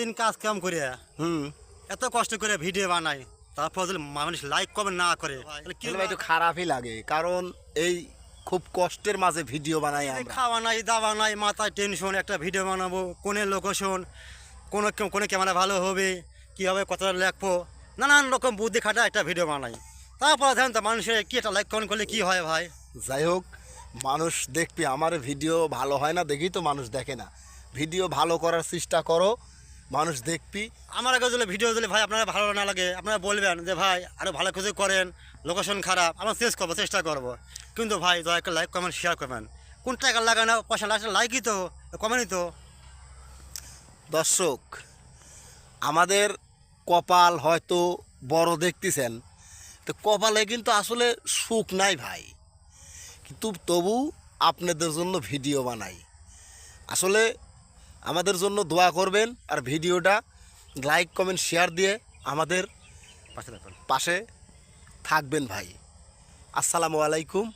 দিন কাজ কাম করে হুম। এত কষ্ট করে ভিডিও বানাই তারপর যদি মানুষ লাইক কমেন্ট না করে তাহলে একটু খারাপই লাগে কারণ এই খুব কষ্টের মাঝে ভিডিও বানাই আমরা। খাওয়া নাই দাওয়া নাই মাথায় টেনশন একটা ভিডিও বানাবো কোনে লোকেশন কোনো কোনে ক্যামেরা ভালো হবে কীভাবে কতটা লেখবো নানান রকম বুদ্ধি খাটা একটা ভিডিও বানাই। তারপর ধরেন তো মানুষের কি একটা লাইক কমেন্ট করলে কি হয় ভাই? যাই হোক মানুষ দেখবি আমার ভিডিও ভালো হয় না দেখি তো মানুষ দেখে না। ভিডিও ভালো করার চেষ্টা করো মানুষ দেখবি। আমার আগে যদি ভিডিও দিলে ভাই আপনারা ভালো না লাগে আপনারা বলবেন যে ভাই আরও ভালো কিছু করেন লোকেশন খারাপ আমরা চেষ্টা করব চেষ্টা করব। কিন্তু ভাই দয়া করে লাইক কমেন্ট শেয়ার করবেন। কোন টাকা লাগে না পয়সা লাগছে লাইকই তো কমেন্টই তো। দর্শক আমাদের কপাল হয়তো বড় দেখতেছেন তো কপালে কিন্তু আসলে সুখ নাই ভাই। কিন্তু তবু আপনাদের জন্য ভিডিও বানাই। আসলে আমাদের জন্য দোয়া করবেন আর ভিডিওটা লাইক কমেন্ট শেয়ার দিয়ে আমাদের পাশে থাকবেন ভাই। আসসালামু আলাইকুম।